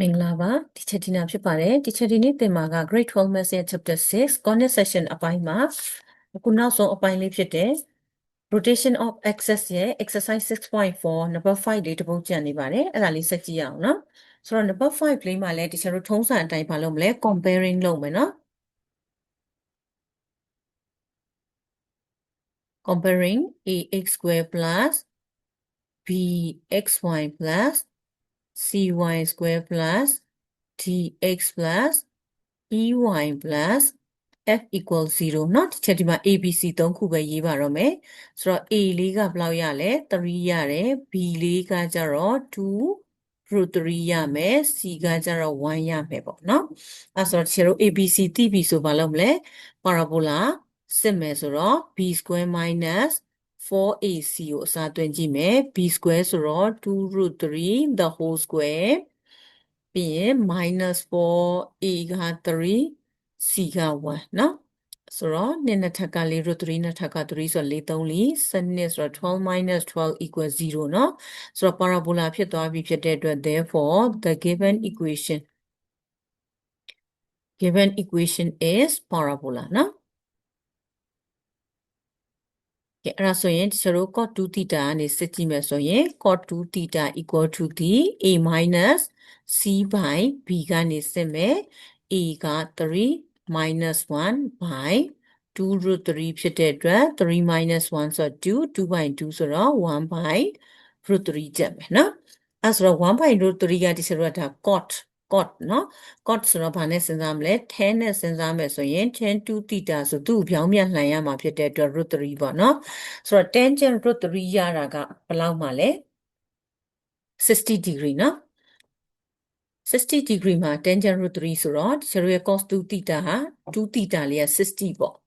မင်္ဂလာပါ teacher Tina ဖြစ်ပါတယ် teacher ဒီနေ့သင်မှာက grade 12 maths ရဲ့ chapter 6 connect section အပိုင်းမှာအခုနောက်ဆုံးအပိုင်းလေးဖြစ်တဲ့ rotation of axis ရဲ့ exercise 6.4 number 5လေးတစ်ပုဒ်ကျန်နေပါတယ်အဲ့ဒါလေးဆက်ကြည့်ရအောင်နော်ဆိုတော့ number 5လေးမှာလည်း teacher တို့ထုံးစံအတိုင်းဘာလုပ်မလဲ comparing လုပ်မယ်နော် comparing ax square plus bxy plus cy square plus dx plus ey plus f equals 0เนาะဒီချက်ဒီမှာ abc သုံးခုပဲရေးပါတော့မယ်ဆိုတော့ a လေးကဘယ်လောက်ရလဲ3ရတယ် b လေးကကျတော့2 root 3ရမယ် c ကကျတော့1ရမယ်ပေါ့เนาะအဲဆိုတော့ဒီတို့ abc သိပြီဆိုဘာလုပ်မလဲ parabola စစ်မယ်ဆိုတော့ b square minus 4ac ကိုအစားသွင်းကြည့်မယ် b square ဆိုတော့2 root 3 the whole square ပြီးရင် minus 4a က3 c က1เนาะဆိုတော့နှစ်နှစ်ထပ်က4 root 3နှစ်ထပ်က3ဆိုတော့4 3 4စနစ်ဆိုတော့12 minus 12 equals 0เนาะဆိုတော့ parabola ဖြစ်သွားပြီဖြစ်တဲ့အတွက် therefore the given equation given equation is parabola เนาะ ကဲအဲ့ဒါဆိုရင်ဒီတို့ cos 2 theta ကနေစစ်ကြည့်မယ်ဆိုရင် cos 2 theta equal to ဒီ a minus c by b ကနေစစ်မယ် a က3 minus 1 by 2 root 3ဖြစ်တဲ့အတွက်3 minus 1ဆိုတော့2 2 by 2ဆိုတော့1 by root 3ကျက်မယ်နော်အဲ့ဆိုတော့1 by root 3ကဒီဆိုတော့ဒါ cot cot နော် cot ဆိုတော့ဘာနဲ့စဉ်းစားမလဲ10နဲ့စဉ်းစားမယ်ဆိုရင်10 2 theta ဆိုသူ့ကိုပြောင်းပြန်လှန်ရမှာဖြစ်တဲ့အတွက် root 3ပေါ့နော်ဆိုတော့ tangent root 3ရတာကဘယ်လောက်မှလဲ60 degree နော်60 degree မှာ tangent root 3ဆိုတော့ဒီရဲ့ cos 2 theta ဟာ2 theta လေးက60ပေါ့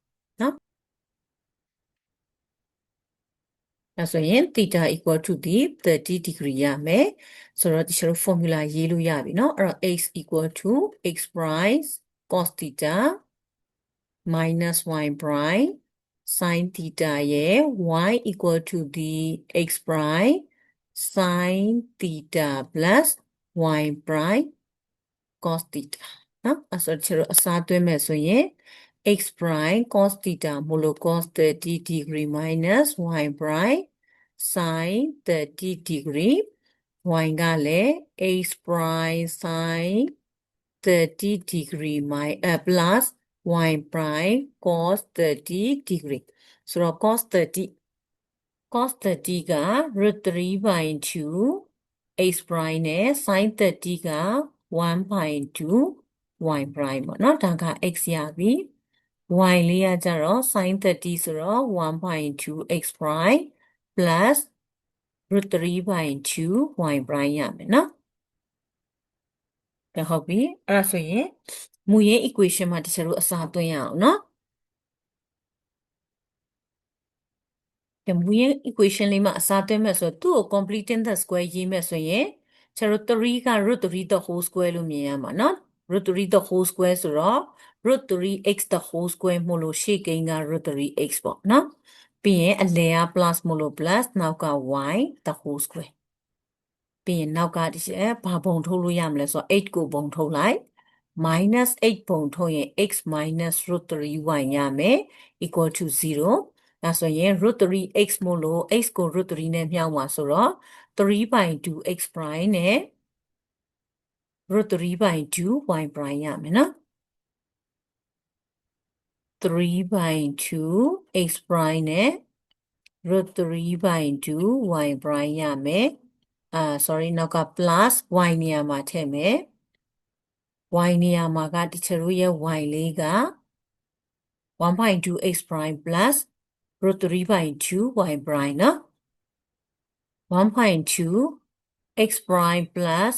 အဲဆိုရင် theta equal to ဒီ30 degree ရမယ်ဆိုတော့ဒီလို formula ရေးလို့ရပြီเนาะအဲ့တော့ x equal to x prime cos theta minus y prime sin theta ရဲ့ y equal to ဒီ x prime sin theta plus y prime cos theta နော်အဲ့ဆိုချေအစားသွင်းမယ်ဆိုရင် x prime cos theta မလို့ cos 30 degree minus y prime sin 30 degree y ကလည်း x prime sin 30 degree my uh, plus y prime cos 30 degree ဆိုတော့ cos 30 cos 30က root 3 by 2 x prime နဲ့ sin 30က1 by 2 y prime ပေါ့နော်ဒါက x ရပြီ y လေးကကြတော့ sin 30ဆိုတော့1 by 2 x prime plus root 3 by 2 y prime ရမယ်နော်ဒါဟုတ်ပြီအဲ့ဒါဆိုရင်မူရင်း equation မှာတချို့တို့အစားသွင်းရအောင်နော်ကမူရင်း equation လေးမှာအစားသွင်းမယ်ဆိုတော့သူ့ကို completing the square ရေးမယ်ဆိုရင်ကျတော့3က root 3 the whole square လို့မြင်ရမှာနော် root 3 the whole square ဆိုတော့ root 3x the whole square မို့လို့ရှေ့ကိန်းက root 3x ပေါ့နော်ပြီးရင်အလယ်က plus မို့လို့ plus နောက်က y the whole square ပြီးရင်နောက်ကဒီဘာပုံထုတ်လို့ရမလဲဆိုတော့8ကိုပုံထုတ်လိုက် minus 8ပုံထုတ်ရင် x minus root 3y ရမယ် equal to 0ဒါဆိုရင် root 3x မို့လို့ x ကို root 3နဲ့မြောက်မှာဆိုတော့3 by 2x prime နဲ့ root 3 by 2 y prime ရမယ်နော်3 by 2 x prime နဲ့ root 3 by 2 y prime ရမယ်အာ sorry နောက်က plus y နေရာမှာထည့်မယ် y နေရာမှာကတချို့ရဲ့ y လေးက 1.2x prime plus root 3 by 2 y prime နော်1.2 x prime plus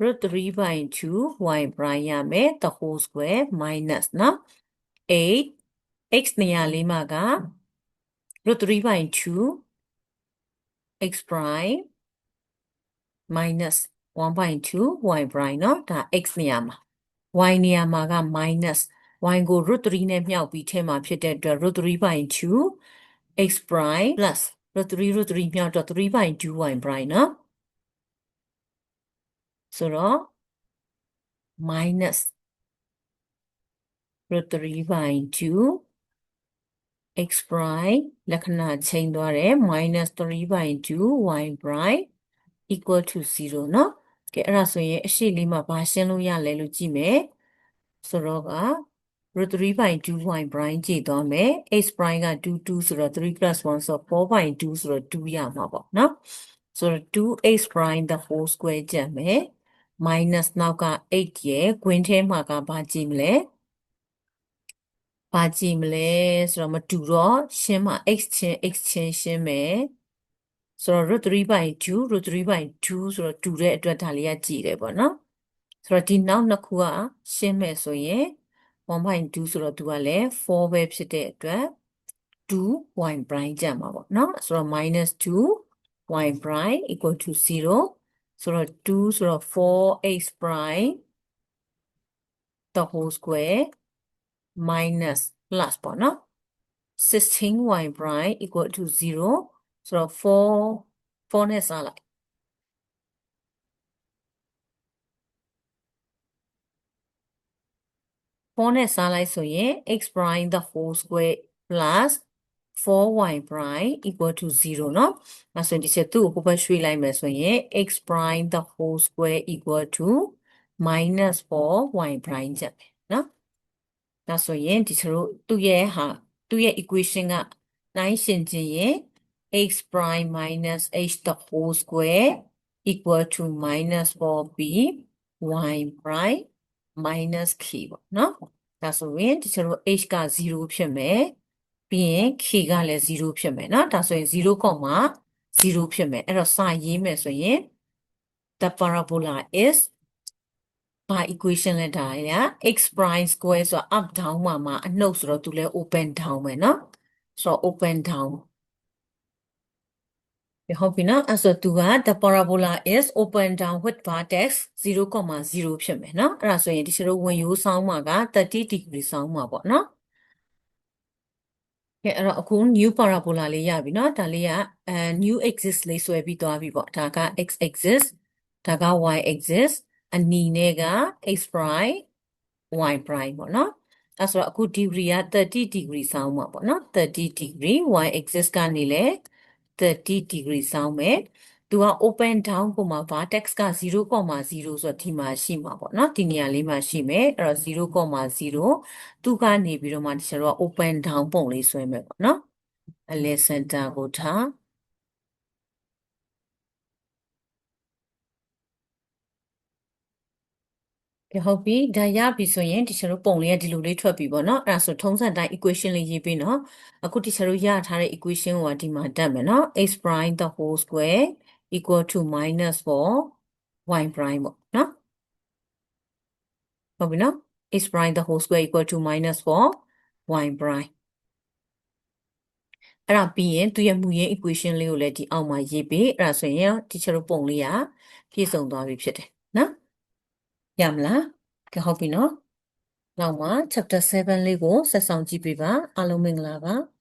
root 3 by 2 y prime ရမယ် the whole square minus နော်8 x နေရာလေးမှာက root 3 by 2 x prime minus 1.2 y prime เนาะဒါ x နေရာမှာ y နေရာမှာက minus y ကို root 3နဲ့မြှောက်ပြီးထဲမှာဖြစ်တဲ့အတွက် root 3 by 2 x prime plus root 3 root 3မြှောက်တော့3 by 2 y prime เนาะ ဆိုတော့ minus root 3 by 2 x prime လက္ခဏာချိန်သွားတယ် minus 3 by 2 y prime equal to 0เนาะကဲအဲ့ဒါဆိုရင်အရှိလေးမှာဘာရှင်းလို့ရလဲလို့ကြည့်မယ်ဆိုတော့က root 3 by 2 y prime ကြည့်သွားမယ် x prime က2 2ဆိုတော့3 plus 1ဆိုတော့4 by 2ဆိုတော့2ရမှာပေါ့เนาะဆိုတော့ 2x prime the whole square ကျန်မယ် minus နောက်က8ရယ် gwin ထဲမှာကဘာကြည့်မလဲဘာကြည့်မလဲဆိုတော့မတူတော့ရှင်းမှာ x ချင်း x ချင်းရှင်းမယ်ဆိုတော့ root 3 by 2 root 3 by 2ဆိုတော့တူတဲ့အတွက်ဒါလေးကကြည့်တယ်ပေါ့နော်ဆိုတော့ဒီနောက်နှစ်ခုကရှင်းမယ်ဆိုရင်1.2ဆိုတော့သူကလည်း4ပဲဖြစ်တဲ့အတွက်2 y prime ကျန်မှာပေါ့နော်ဆိုတော့ -2 y prime equal to 0 ဆိုတော့2ဆိုတော့ 4x prime the whole square minus plus ပေါ့နော် 16y prime equal to 0ဆိုတော့4 4နဲ့စလိုက်4နဲ့စားလိုက်ဆိုရင် x prime the whole square plus 4y prime equal to 0เนาะအဲဆိုရင်ဒီချက်သူ့ကိုဟိုဘက်ရွှေ့လိုက်မယ်ဆိုရင် x prime the whole square equal to minus 4y prime ချက်ပဲเนาะဒါဆိုရင်ဒီချက်တို့သူ့ရဲ့ဟာသူ့ရဲ့ equation ကနိုင်ရှင်ခြင်းရင် x prime minus h the whole square equal to minus 4b y prime minus k ပေါ့နော်ဒါဆိုရင်ဒီချက်တို့ h က0ဖြစ်မယ် ပြီးရင် k ကလည်း0ဖြစ်မယ်နော်ဒါဆိုရင်0 0ဖြစ်မယ်အဲ့တော့စာရေးမယ်ဆိုရင် the parabola is ဘာ equation လဲဒါရ x prime square ဆိုတာ up down မှာမှာအနှုတ်ဆိုတော့သူလဲ open down ပဲเนาะဆိုတော့ open down ဟုတ်ပြီနော်အဲ့ဆိုသူက the parabola is open down with vertex 0,0ဖြစ်မယ်နော်အဲ့ဒါဆိုရင်ဒီလိုဝင်ရိုးဆောင်းမှာက30 degree ဆောင်းမှာပေါ့နော် ကဲအဲ့တော့အခု new parabola လေးရပြီနော်ဒါလေးကအဲ new axis လေးဆွဲပြီးသွားပြီပေါ့ဒါက x axis ဒါက y axis အနီနဲ့က x prime y prime ပေါ့နော်အဲ့ဆိုတော့အခု degree က30 degree ဆောင်းမှာပေါ့နော်30 degree y axis ကနေလဲ30 degree ဆောင်းမယ် သူက open down ကိုမှာ vertex က0.0ဆိုတော့ဒီမှာရှိမှာပေါ့နော်ဒီနေရာလေးမှာရှိမယ်အဲ့တော့0.0သူကနေပြီးတော့မှတခြားတော့ open down ပုံလေးဆွဲမယ်ပေါ့နော်အလဲ center ကိုထားကဲဟုတ်ပြီဒါရပြီဆိုရင်တီချာတို့ပုံလေးကဒီလိုလေးထွက်ပြီပေါ့နော်အဲ့ဒါဆိုထုံးစံတိုင်း equation လေးရေးပြီးနော်အခုတီချာတို့ရထားတဲ့ equation ကိုဒီမှာတက်မယ်နော် x prime the whole square equal to minus 4 y prime ပေါ့နော်ဟုတ်ပြီနော် x prime the whole square equal to minus 4 y prime အဲ့ဒါပြီးရင်သူရဲ့မူရင်း equation လေးကိုလည်းဒီအောက်မှာရေးပြီးအဲ့ဒါဆိုရင်တီချာတို့ပုံလေးကပြည့်စုံသွားပြီဖြစ်တယ်နော်ရမလားကဲဟုတ်ပြီနော်နောက်မှာ chapter 7လေးကိုဆက်ဆောင်ကြည့်ပေးပါအားလုံးမင်္ဂလာပါ